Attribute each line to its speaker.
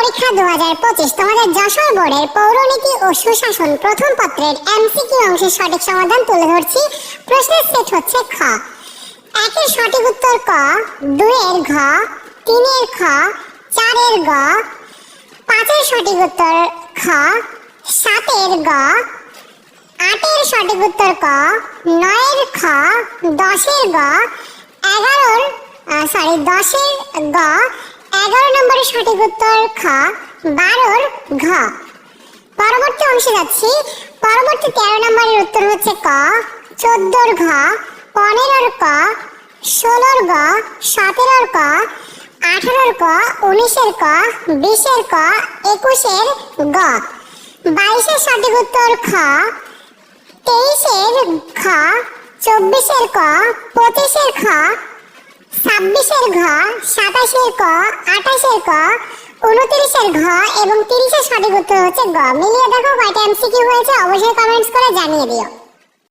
Speaker 1: পরীক্ষা দু হাজার পঁচিশ তোমাদের যশোর বোর্ডের পৌরনীতি ও সুশাসন প্রথম পত্রের এমসিকিউ অংশের সঠিক সমাধান তুলে ধরছি। প্রশ্নের সেট হচ্ছে খ। একের সঠিক উত্তর ক, দুইয়ের ঘ, তিনের খ, চারের গ, পাঁচের সঠিক উত্তর খ, সাতের গ, আটের সঠিক উত্তর ক, নয়ের খ, দশের গ, এগারোর সরি দশের গ এগারো নম্বরের সঠিক উত্তর খ, বারোর ঘ। পরবর্তী অংশে যাচ্ছি। পরবর্তী তেরো নম্বরের উত্তর হচ্ছে ক, চোদ্দোর ঘ, পনেরোর ক, ষোলোর গ সতেরোর ক, আঠারোর ক, উনিশের ক, বিশের ক, একুশের গ। বাইশের সঠিক উত্তর খ, তেইশের খ চব্বিশের ক, পঁচিশের খ ছাব্বিশের ঘ, সাতাশের ক, আঠাশের ক, উনত্রিশের ঘ এবং তিরিশের সঠিক উত্তর হচ্ছে গ। মিলিয়ে দেখো কয়টা এমসিকিউ হয়েছে, অবশ্যই কমেন্টস করে জানিয়ে দিও।